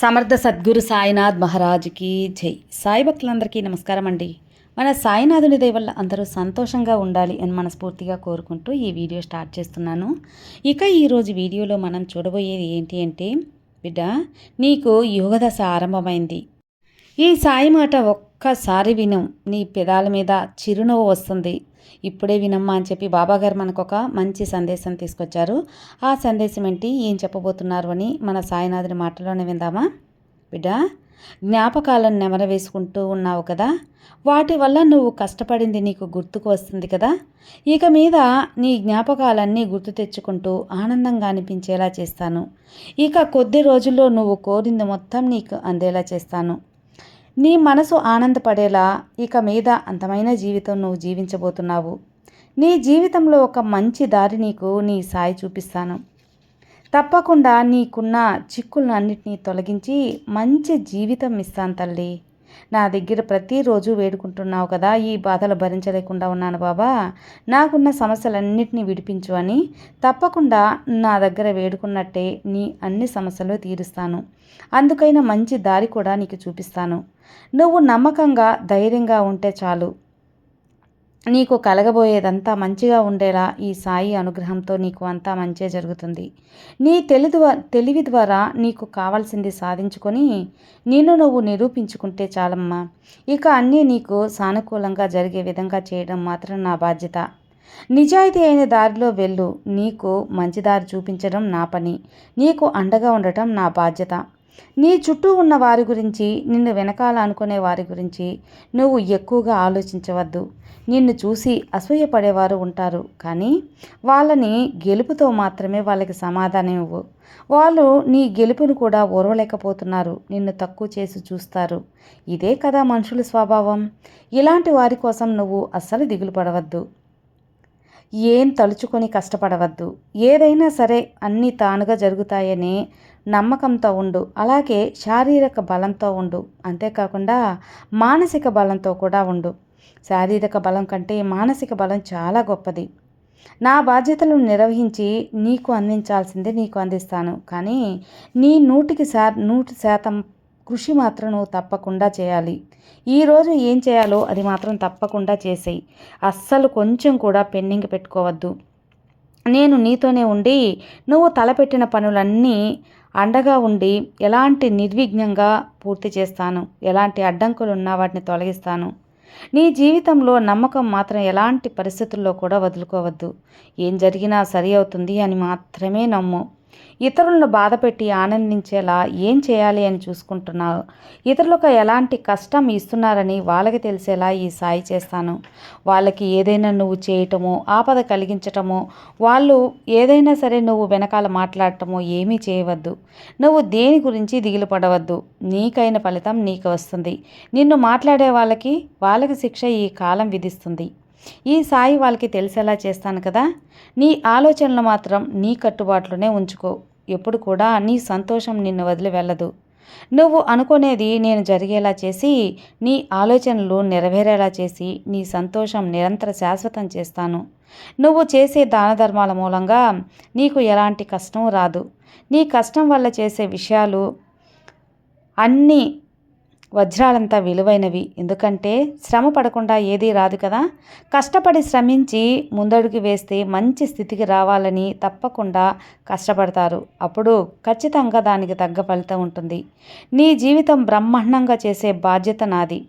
సమర్థ సద్గురు సాయినాథ్ మహారాజుకి జై. సాయి భక్తులందరికీ నమస్కారం అండి. మన సాయినాథుని దయ వల్ల అందరూ సంతోషంగా ఉండాలి అని మనస్ఫూర్తిగా కోరుకుంటూ ఈ వీడియో స్టార్ట్ చేస్తున్నాను. ఇక ఈరోజు వీడియోలో మనం చూడబోయేది ఏంటి అంటే బిడ్డ నీకు యోగదశ ఆరంభమైంది. ఈ సాయి మాట ఒక్కసారి విను. నీ పెదాల మీద చిరునవ్వు వస్తుంది. ఇప్పుడే వినమ్మా అని చెప్పి బాబాగారు మనకు ఒక మంచి సందేశం తీసుకొచ్చారు. ఆ సందేశం ఏంటి? ఏం చెప్పబోతున్నారు అని మన సాయినాథుని మాటలోనే విందామా? బిడ్డ జ్ఞాపకాలను నెమరవేసుకుంటూ ఉన్నావు కదా. వాటి వల్ల నువ్వు కష్టపడింది నీకు గుర్తుకు వస్తుంది కదా. ఇక మీద నీ జ్ఞాపకాలన్నీ గుర్తు తెచ్చుకుంటూ ఆనందంగా అనిపించేలా చేస్తాను. ఇక కొద్ది రోజుల్లో నువ్వు కోరింది మొత్తం నీకు అందేలా చేస్తాను. నీ మనసు ఆనందపడేలా ఇక మీద అంతమైన జీవితం నువ్వు జీవించబోతున్నావు. నీ జీవితంలో ఒక మంచి దారి నీకు నీ సాయి చూపిస్తాను. తప్పకుండా నీకున్న చిక్కులను అన్నిటినీ తొలగించి మంచి జీవితం ఇస్తాను తల్లి. నా దగ్గర ప్రతిరోజు వేడుకుంటున్నావు కదా ఈ బాధలు భరించలేకుండా ఉన్నాను బాబా. నాకున్న సమస్యలన్నింటినీ విడిపించు అని తప్పకుండా నా దగ్గర వేడుకున్నట్టే నీ అన్ని సమస్యలు తీరుస్తాను. అందుకైనా మంచి దారి కూడా నీకు చూపిస్తాను. నువ్వు నమ్మకంగా ధైర్యంగా ఉంటే చాలు. నీకు కలగబోయేదంతా మంచిగా ఉండేలా ఈ సాయి అనుగ్రహంతో నీకు అంతా మంచే జరుగుతుంది. నీ తెలివి తెలివి ద్వారా నీకు కావాల్సింది సాధించుకొని నిన్ను నువ్వు నిరూపించుకుంటే చాలమ్మా. ఇక అన్నీ నీకు సానుకూలంగా జరిగే విధంగా చేయడం మాత్రం నా బాధ్యత. నిజాయితీ అయిన దారిలో వెళ్ళు. నీకు మంచి దారి చూపించడం నా పని. నీకు అండగా ఉండటం నా బాధ్యత. నీ చుట్టూ ఉన్న వారి గురించి నిన్ను వెనకాలనుకునే వారి గురించి నువ్వు ఎక్కువగా ఆలోచించవద్దు. నిన్ను చూసి అసూయపడేవారు ఉంటారు. కానీ వాళ్ళని గెలుపుతో మాత్రమే వాళ్ళకి సమాధానం ఇవ్వు. వాళ్ళు నీ గెలుపును కూడా ఓర్వలేకపోతున్నారు. నిన్ను తక్కువ చేసి చూస్తారు. ఇదే కదా మనుషుల స్వభావం. ఇలాంటి వారి కోసం నువ్వు అస్సలు దిగులు పడవద్దు. ఏం తలుచుకొని కష్టపడవద్దు. ఏదైనా సరే అన్నీ తానుగా జరుగుతాయని నమ్మకంతో ఉండు. అలాగే శారీరక బలంతో ఉండు. అంతేకాకుండా మానసిక బలంతో కూడా ఉండు. శారీరక బలం కంటే మానసిక బలం చాలా గొప్పది. నా బాధ్యతలను నిర్వహించి నీకు అందించాల్సిందే నీకు అందిస్తాను. కానీ నీ నూటికి శా నూటి శాతం కృషి మాత్రం నువ్వు తప్పకుండా చేయాలి. ఈరోజు ఏం చేయాలో అది మాత్రం తప్పకుండా చేసేయి. అస్సలు కొంచెం కూడా పెండింగ్ పెట్టుకోవద్దు. నేను నీతోనే ఉండి నువ్వు తలపెట్టిన పనులన్నీ అండగా ఉండి ఎలాంటి నిర్విఘ్నంగా పూర్తి చేస్తాను? ఎలాంటి అడ్డంకులు ఉన్నా వాటిని తొలగిస్తాను. నీ జీవితంలో నమ్మకం మాత్రం ఎలాంటి పరిస్థితుల్లో కూడా వదులుకోవద్దు. ఏం జరిగినా సరి అవుతుంది అని మాత్రమే నమ్ము. ఇతరులను బాధపెట్టి ఆనందించేలా ఏం చేయాలి అని చూసుకుంటున్నావు? ఇతరులకు ఎలాంటి కష్టం ఇస్తున్నారని వాళ్ళకి తెలిసేలా ఈ సాయి చేస్తాను. వాళ్ళకి ఏదైనా నువ్వు చేయటమో ఆపద కలిగించటమో వాళ్ళు ఏదైనా సరే నువ్వు వెనకాల మాట్లాడటమో ఏమీ చేయవద్దు. నువ్వు దేని గురించి దిగులు పడవద్దు. నీకైన ఫలితం నీకు వస్తుంది. నిన్ను మాట్లాడే వాళ్ళకి వాళ్ళకి శిక్ష ఈ కాలం విధిస్తుంది. ఈ సాయి వాళ్ళకి తెలిసేలా చేస్తాను కదా. నీ ఆలోచనలు మాత్రం నీ కట్టుబాట్లోనే ఉంచుకో. ఎప్పుడు కూడా నీ సంతోషం నిన్ను వదిలి వెళ్ళదు. నువ్వు అనుకునేది నేను జరిగేలా చేసి నీ ఆలోచనలు నెరవేరేలా చేసి నీ సంతోషం నిరంతర శాశ్వతం చేస్తాను. నువ్వు చేసే దాన ధర్మాల మూలంగా నీకు ఎలాంటి కష్టం రాదు. నీ కష్టం వల్ల చేసే విషయాలు అన్నీ వజ్రాలంతా విలువైనవి. ఎందుకంటే శ్రమ పడకుండా ఏదీ రాదు కదా. కష్టపడి శ్రమించి ముందడుగు వేస్తే మంచి స్థితికి రావాలని తప్పకుండా కష్టపడతారు. అప్పుడు ఖచ్చితంగా దానికి తగ్గ ఫలితం ఉంటుంది. నీ జీవితం బ్రహ్మాండంగా చేసే బాధ్యత నాది.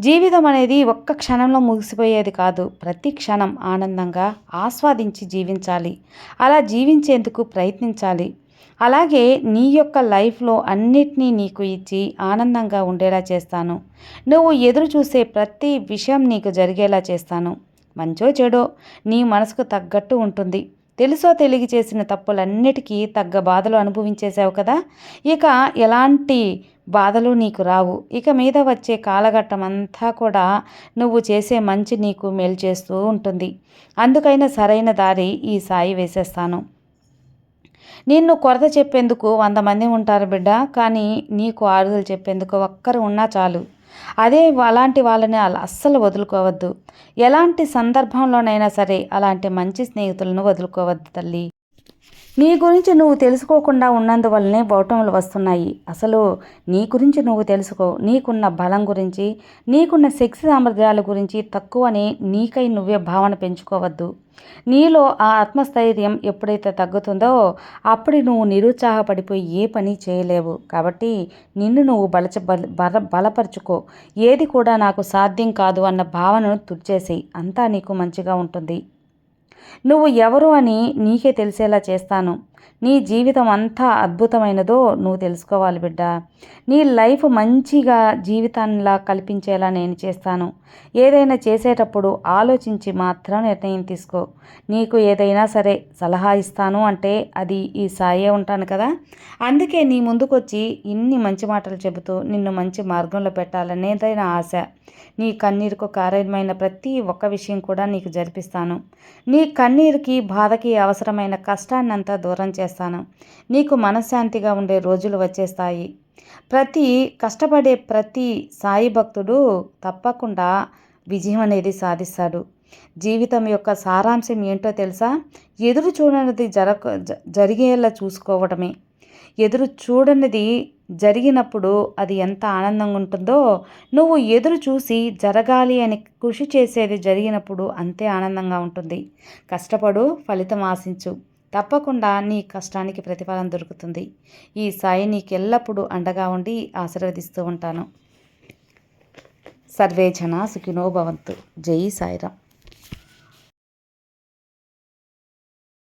జీవితం అనేది ఒక్క క్షణంలో ముగిసిపోయేది కాదు. ప్రతి క్షణం ఆనందంగా ఆస్వాదించి జీవించాలి. అలా జీవించేందుకు ప్రయత్నించాలి. అలాగే నీ యొక్క లైఫ్లో అన్నిటినీ నీకు ఇచ్చి ఆనందంగా ఉండేలా చేస్తాను. నువ్వు ఎదురు చూసే ప్రతి విషయం నీకు జరిగేలా చేస్తాను. మంచో చెడో నీ మనసుకు తగ్గట్టు ఉంటుంది. తెలుసో తెలిగి చేసిన తప్పులన్నిటికీ తగ్గ బాధలు అనుభవించేశావు కదా? ఇక ఎలాంటి బాధలు నీకు రావు. ఇక మీద వచ్చే కాలఘట్టం అంతా కూడా నువ్వు చేసే మంచి నీకు మేలు చేస్తూ ఉంటుంది. అందుకైనా సరైన దారి ఈ సాయి వేసేస్తాను. నిన్ను కొరత చెప్పేందుకు వంద మంది ఉంటారు బిడ్డ కానీ నీకు ఆరుదలు చెప్పేందుకు ఒక్కరు ఉన్నా చాలు. అదే అలాంటి వాళ్ళని అస్సలు వదులుకోవద్దు. ఎలాంటి సందర్భంలోనైనా సరే అలాంటి మంచి స్నేహితులను వదులుకోవద్దు తల్లి. నీ గురించి నువ్వు తెలుసుకోకుండా ఉన్నందువల్లనే బౌటములు వస్తున్నాయి. అసలు నీ గురించి నువ్వు తెలుసుకో. నీకున్న బలం గురించి నీకున్న శక్తి సామర్థ్యాల గురించి తక్కువని నీకై నువ్వే భావన పెంచుకోవద్దు. నీలో ఆ ఆత్మస్థైర్యం ఎప్పుడైతే తగ్గుతుందో అప్పుడు నువ్వు నిరుత్సాహపడిపోయి ఏ పని చేయలేవు. కాబట్టి నిన్ను నువ్వు బలచ బల బల బలపరుచుకో. ఏది కూడా నాకు సాధ్యం కాదు అన్న భావనను తుడిచేసేయి. అంతా నీకు మంచిగా ఉంటుంది. నువ్వు ఎవరు అని నీకే తెలిసేలా చేస్తాను. నీ జీవితం అంతా అద్భుతమైనదో నువ్వు తెలుసుకోవాలి బిడ్డ. నీ లైఫ్ మంచిగా జీవితాన్నిలా కల్పించేలా నేను చేస్తాను. ఏదైనా చేసేటప్పుడు ఆలోచించి మాత్రం నిర్ణయం తీసుకో. నీకు ఏదైనా సరే సలహా ఇస్తాను అంటే అది ఈ సాయే ఉంటాను కదా. అందుకే నీ ముందుకొచ్చి ఇన్ని మంచి మాటలు చెబుతూ నిన్ను మంచి మార్గంలో పెట్టాలనేదైనా ఆశ. నీ కన్నీరుకు కారణమైన ప్రతి ఒక్క విషయం కూడా నీకు జరిపిస్తాను. నీ కన్నీరుకి బాధకి అవసరమైన కష్టాన్నంతా దూరం చేస్తాను. నీకు మనశ్శాంతిగా ఉండే రోజులు వచ్చేస్తాయి. ప్రతి కష్టపడే ప్రతి సాయి భక్తుడు తప్పకుండా విజయం అనేది సాధిస్తాడు. జీవితం యొక్క సారాంశం ఏంటో తెలుసా? ఎదురు చూడనిది జరగ జరిగేలా చూసుకోవడమే. ఎదురు చూడనిది జరిగినప్పుడు అది ఎంత ఆనందంగా ఉంటుందో నువ్వు ఎదురు చూసి జరగాలి అని కృషి చేసేది జరిగినప్పుడు అంతే ఆనందంగా ఉంటుంది. కష్టపడు ఫలితం ఆశించు. తప్పకుండా నీ కష్టానికి ప్రతిఫలం దొరుకుతుంది. ఈ సాయి నీకు ఎల్లప్పుడూ అండగా ఉండి ఆశీర్వదిస్తూ ఉంటాను. సర్వే జన సుఖినో భవంతు. జై సాయిరామ్.